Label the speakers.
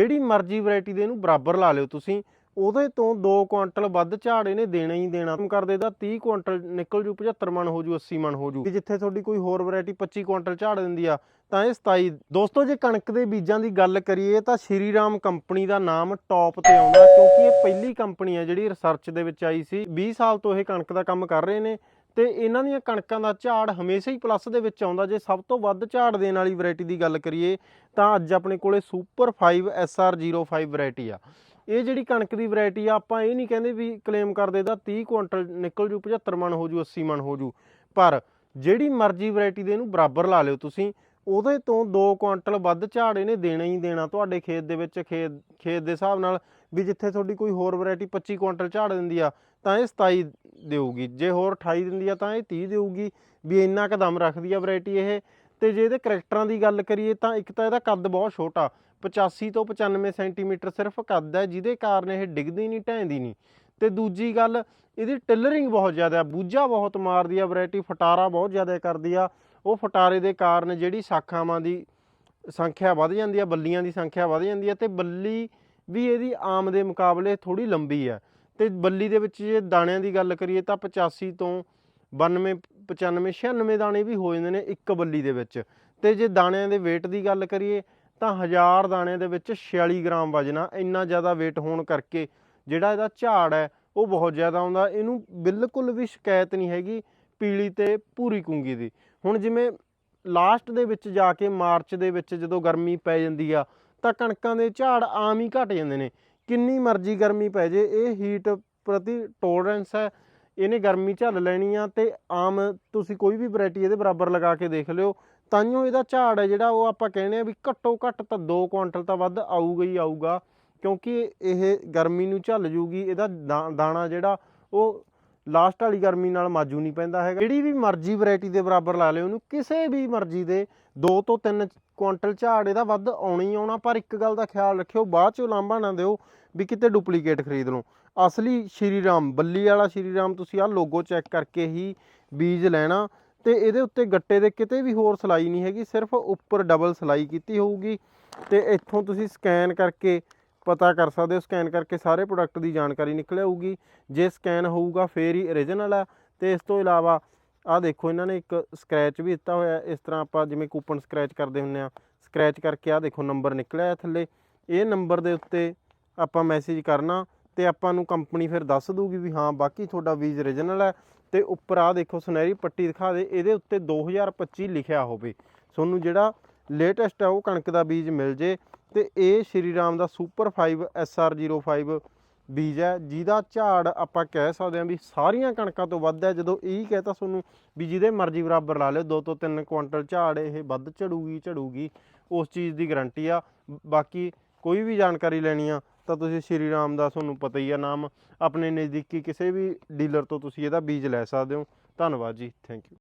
Speaker 1: ਜਿਹੜੀ ਮਰਜ਼ੀ ਵੈਰਾਈਟੀ ਦੇ ਇਹਨੂੰ ਬਰਾਬਰ ਲਾ ਲਿਓ ਤੁਸੀਂ, ਉਹਦੇ ਤੋਂ 2 ਕੁਆਂਟਲ ਵੱਧ ਝਾੜ ਇਹਨੇ ਦੇਣਾ ਹੀ ਦੇਣਾ। ਕੰਮ ਕਰਦੇ ਦਾ 30 ਕੁਆਂਟਲ ਨਿਕਲ ਜੂ 75 ਮਣ ਹੋ ਜੂ 80 ਮਣ ਹੋ ਜੂ। ਜਿੱਥੇ ਤੁਹਾਡੀ ਕੋਈ ਹੋਰ ਵੈਰਾਈਟੀ 25 ਕੁਇੰਟਲ ਝਾੜ ਦਿੰਦੀ ਆ, ਤਾਂ ਇਹ 27 ਦੋਸਤੋ, ਜੇ ਕਣਕ ਦੇ ਬੀਜਾਂ ਦੀ ਗੱਲ ਕਰੀਏ, ਤਾਂ ਸ਼੍ਰੀ ਰਾਮ ਕੰਪਨੀ ਦਾ ਨਾਮ ਟੌਪ ਤੇ ਆਉਂਦਾ, ਕਿਉਂਕਿ ਇਹ ਪਹਿਲੀ ਕੰਪਨੀ ਆ ਜਿਹੜੀ ਰਿਸਰਚ ਦੇ ਵਿੱਚ ਆਈ ਸੀ। 20 ਸਾਲ ਤੋਂ ਇਹ ਕਣਕ ਦਾ ਕੰਮ ਕਰ ਰਹੇ ਨੇ। ਤੇ ਇਹਨਾਂ ਦੀਆਂ ਕਣਕਾਂ ਦਾ ਝਾੜ ਹਮੇਸ਼ਾ ਹੀ ਪਲੱਸ ਦੇ ਵਿੱਚ ਆਉਂਦਾ। ਜੇ ਸਭ ਤੋਂ ਵੱਧ ਝਾੜ ਦੇਣ ਵਾਲੀ ਵੈਰਾਈਟੀ ਦੀ ਗੱਲ ਕਰੀਏ, ਤਾਂ ਅੱਜ ਆਪਣੇ ਕੋਲੇ ਸੁਪਰ 5 SR05 ਵੈਰਾਈਟੀ ਆ। ਇਹ ਜਿਹੜੀ ਕਣਕ ਦੀ ਵੈਰਾਈਟੀ ਆ, ਆਪਾਂ ਇਹ ਨਹੀਂ ਕਹਿੰਦੇ ਵੀ ਕਲੇਮ ਕਰਦੇ ਦਾ 30 ਕੁਇੰਟਲ ਨਿਕਲ ਜੂ 75 ਮਣ ਹੋ ਜੂ 80 ਮਣ ਹੋ ਜੂ। ਪਰ ਜਿਹੜੀ ਮਰਜ਼ੀ ਵੈਰਾਈਟੀ ਦੇ ਇਹਨੂੰ ਬਰਾਬਰ ਲਾ ਲਿਓ ਤੁਸੀਂ ਉਹਦੇ ਤੋਂ 2 ਕੁਇੰਟਲ ਵੱਧ ਝਾੜ ਇਹਨੇ ਦੇਣਾ ਹੀ ਦੇਣਾ ਤੁਹਾਡੇ ਖੇਤ ਦੇ ਵਿੱਚ, ਖੇਤ ਖੇਤ ਦੇ ਹਿਸਾਬ ਨਾਲ ਵੀ ਜਿੱਥੇ ਤੁਹਾਡੀ ਕੋਈ ਹੋਰ ਵੈਰਾਈਟੀ 25 ਕੁਇੰਟਲ ਝਾੜ ਦਿੰਦੀ ਆ, ਤਾਂ ਇਹ 27 ਦੇਊਗੀ। ਜੇ ਹੋਰ 28 ਦਿੰਦੀ ਆ, ਤਾਂ ਇਹ 30 ਦੇਊਗੀ। ਵੀ ਇੰਨਾ ਕ ਦਮ ਰੱਖਦੀ ਆ ਵੈਰਾਈਟੀ ਇਹ। ਤੇ ਜੇ ਇਹਦੇ ਕਰੈਕਟਰਾਂ ਦੀ ਗੱਲ ਕਰੀਏ ਤਾਂ ਇੱਕ ਤਾਂ ਇਹਦਾ ਕੱਦ ਬਹੁਤ ਛੋਟਾ 85 ਤੋਂ 95 ਸੈਂਟੀਮੀਟਰ ਸਿਰਫ ਕੱਦ ਹੈ, ਜਿਹਦੇ ਕਾਰਨ ਇਹ ਡਿੱਗਦੀ ਨਹੀਂ, ਢਹਿੰਦੀ ਨਹੀਂ। ਤੇ ਦੂਜੀ ਗੱਲ, ਇਹਦੀ ਟਿਲਰਿੰਗ ਬਹੁਤ ਜ਼ਿਆਦਾ ਬੂਝਾ ਬਹੁਤ ਮਾਰਦੀ ਆ ਵੈਰਾਈਟੀ ਫਟਾਰਾ ਬਹੁਤ ਜ਼ਿਆਦਾ ਕਰਦੀ ਆ। ਉਹ ਫਟਾਰੇ ਦੇ ਕਾਰਨ ਜਿਹੜੀ ਸ਼ਾਖਾਵਾਂ ਦੀ ਸੰਖਿਆ ਵੱਧ ਜਾਂਦੀ ਆ, ਬੱਲੀਆਂ ਦੀ ਸੰਖਿਆ ਵੱਧ ਜਾਂਦੀ ਆ ਤੇ ਬੱਲੀ ਵੀ ਇਹਦੀ ਆਮ ਦੇ ਮੁਕਾਬਲੇ ਥੋੜੀ ਲੰਬੀ ਆ। ਤੇ ਬੱਲੀ ਦੇ ਵਿੱਚ ਜੇ ਦਾਣਿਆਂ ਦੀ ਗੱਲ ਕਰੀਏ ਤਾਂ 85 ਤੋਂ 92 95 96 ਦਾਣੇ ਵੀ ਹੋ ਜਾਂਦੇ ਨੇ ਇੱਕ ਬੱਲੀ ਦੇ ਵਿੱਚ। ਤੇ ਜੇ ਦਾਣਿਆਂ ਦੇ weight ਦੀ ਗੱਲ ਕਰੀਏ ਤਾਂ 1000 ਦਾਣਿਆਂ ਦੇ ਵਿੱਚ 46 ਗ੍ਰਾਮ ਵਜਣਾ, ਇੰਨਾ ਜ਼ਿਆਦਾ weight ਹੋਣ ਕਰਕੇ ਜਿਹੜਾ ਇਹਦਾ ਝਾੜ ਹੈ ਉਹ ਬਹੁਤ ਜ਼ਿਆਦਾ ਆਉਂਦਾ। ਇਹਨੂੰ ਬਿਲਕੁਲ ਵੀ ਸ਼ਿਕਾਇਤ ਨਹੀਂ ਹੈਗੀ ਪੀਲੀ ਤੇ ਭੂਰੀ ਕੁੰਗੀ ਦੀ। ਹੁਣ ਜਿਵੇਂ ਲਾਸਟ ਦੇ ਵਿੱਚ ਜਾ ਕੇ ਮਾਰਚ ਦੇ ਵਿੱਚ ਜਦੋਂ ਗਰਮੀ ਪੈ ਜਾਂਦੀ ਆ, ਤਾਂ ਕਣਕਾਂ ਦੇ ਝਾੜ ਆਮ ਹੀ ਘਟ ਜਾਂਦੇ ਨੇ। ਕਿੰਨੀ ਮਰਜ਼ੀ ਗਰਮੀ ਪੈ ਜੇ, ਇਹ ਹੀਟ ਪ੍ਰਤੀ ਟੋਲਰੈਂਸ ਹੈ। ਇਹਨੇ ਗਰਮੀ ਝੱਲ ਲੈਣੀ ਆ ਤੇ ਆਮ ਤੁਸੀਂ ਕੋਈ ਵੀ ਵੈਰਾਈਟੀ ਇਹਦੇ ਬਰਾਬਰ ਲਗਾ ਕੇ ਦੇਖ ਲਿਓ। ਤਾਂਿਓ ਇਹਦਾ ਝਾੜ ਹੈ ਜਿਹੜਾ, ਉਹ ਆਪਾਂ ਕਹਿੰਦੇ ਆ ਵੀ ਘੱਟੋ ਘੱਟ ਤਾਂ 2 ਕੁਇੰਟਲ ਤਾਂ ਵੱਧ ਆਊਗਾ ਹੀ ਆਊਗਾ। ਕਿਉਂਕਿ ਇਹ ਗਰਮੀ ਨੂੰ ਝੱਲ ਜੂਗੀ, ਇਹਦਾ ਦਾ- ਦਾਣਾ ਜਿਹੜਾ, ਉਹ ਲਾਸਟ ਵਾਲੀ ਗਰਮੀ ਨਾਲ ਮਾਜੂ ਨਹੀਂ ਪੈਂਦਾ ਹੈਗਾ। ਜਿਹੜੀ ਵੀ ਮਰਜ਼ੀ ਵੈਰਾਈਟੀ ਦੇ ਬਰਾਬਰ ਲਾ ਲਿਓ ਉਹਨੂੰ, ਕਿਸੇ ਵੀ ਮਰਜ਼ੀ ਦੇ 2 ਤੋਂ 3 ਕੁਇੰਟਲ ਝਾੜ ਇਹਦਾ ਵੱਧ ਆਉਣਾ ਹੀ ਆਉਣਾ, ਪਰ ਇੱਕ ਗੱਲ ਦਾ ਖਿਆਲ ਰੱਖਿਓ, ਬਾਅਦ ਚੋਂ ਲਾਂਭਾ ਨਾ ਦਿਓ ਵੀ ਕਿਤੇ ਡੁਪਲੀਕੇਟ ਖਰੀਦ ਲਓ। ਅਸਲੀ ਸ਼੍ਰੀ ਰਾਮ, ਬੱਲੀ ਵਾਲਾ ਸ਼੍ਰੀ ਰਾਮ ਤੁਸੀਂ ਆਹ ਲੋਗੋ ਚੈੱਕ ਕਰਕੇ ਹੀ ਬੀਜ ਲੈਣਾ ਤੇ ਇਹਦੇ ਉੱਤੇ ਗੱਟੇ ਦੇ ਕਿਤੇ ਵੀ ਹੋਰ ਸਲਾਈ ਨਹੀਂ ਹੈਗੀ, ਸਿਰਫ ਉੱਪਰ ਡਬਲ ਸਲਾਈ ਕੀਤੀ ਹੋਊਗੀ ਤੇ ਇੱਥੋਂ ਤੁਸੀਂ ਸਕੈਨ ਕਰਕੇ ਪਤਾ ਕਰ ਸਕਦੇ ਹੋ ਸਕੈਨ ਕਰਕੇ ਸਾਰੇ ਪ੍ਰੋਡਕਟ ਦੀ ਜਾਣਕਾਰੀ ਨਿਕਲ ਆਊਗੀ। ਜੇ ਸਕੈਨ ਹੋਊਗਾ, ਫੇਰ ਹੀ origignal ਆ। ਤੇ ਇਸ ਤੋਂ ਇਲਾਵਾ, ਆਹ ਦੇਖੋ, ਇਹਨਾਂ ਨੇ ਇੱਕ ਸਕ੍ਰੈਚ ਵੀ ਦਿੱਤਾ ਹੋਇਆ। ਇਸ ਤਰ੍ਹਾਂ ਆਪਾਂ ਜਿਵੇਂ ਕੂਪਨ ਸਕ੍ਰੈਚ ਕਰਦੇ ਹੁੰਨੇ ਆ ਸਕ੍ਰੈਚ ਕਰਕੇ ਆਹ ਦੇਖੋ ਨੰਬਰ ਨਿਕਲਿਆ ਹੈ ਥੱਲੇ। ਇਹ ਨੰਬਰ ਦੇ ਉੱਤੇ ਆਪਾਂ ਮੈਸੇਜ ਕਰਨਾ, ਤੇ ਆਪਾਂ ਨੂੰ ਕੰਪਨੀ ਫਿਰ ਦੱਸ ਦੂਗੀ ਵੀ ਹਾਂ, ਬਾਕੀ ਤੁਹਾਡਾ ਬੀਜ origignal ਹੈ ਤੇ ਉੱਪਰ ਆਹ ਦੇਖੋ, ਸੁਨਹਿਰੀ ਪੱਟੀ ਦਿਖਾ ਦੇ। ਇਹਦੇ ਉੱਤੇ 2025 ਲਿਖਿਆ ਹੋਵੇ। ਤੁਹਾਨੂੰ ਜਿਹੜਾ ਲੇਟੈਸਟ ਹੈ ਉਹ ਕਣਕ ਦਾ ਬੀਜ ਮਿਲ ਜੇ। ਤੇ ਇਹ ਸ਼੍ਰੀ ਰਾਮ ਦਾ ਸੁਪਰ 5 SR05 ਬੀਜ ਹੈ, ਜਿਹਦਾ ਝਾੜ ਆਪਾਂ ਕਹਿ ਸਕਦੇ ਹਾਂ ਵੀ ਸਾਰੀਆਂ ਕਣਕਾਂ ਤੋਂ ਵੱਧ ਹੈ। ਜਦੋਂ ਇਹ ਕਹਤਾ ਤੁਹਾਨੂੰ ਵੀ ਜਿਹਦੇ ਮਰਜ਼ੀ ਬਰਾਬਰ ਲਾ ਲਿਓ 2 ਤੋਂ 3 ਕੁਇੰਟਲ ਝਾੜ ਇਹ ਵੱਧ ਝੜੂਗੀ ਝੜੂਗੀ, ਉਸ ਚੀਜ਼ ਦੀ ਗਾਰੰਟੀ ਆ। ਬਾਕੀ ਕੋਈ ਵੀ ਜਾਣਕਾਰੀ ਲੈਣੀ ਆ ਤਾਂ ਤੁਸੀਂ ਸ਼੍ਰੀ ਰਾਮ ਦਾ ਤੁਹਾਨੂੰ ਪਤਾ ਹੀ ਆ ਨਾਮ। ਆਪਣੇ ਨਜ਼ਦੀਕੀ ਕਿਸੇ ਵੀ ਡੀਲਰ ਤੋਂ ਤੁਸੀਂ ਇਹਦਾ ਬੀਜ ਲੈ ਸਕਦੇ ਹੋ। ਧੰਨਵਾਦ ਜੀ ਥੈਂਕ ਯੂ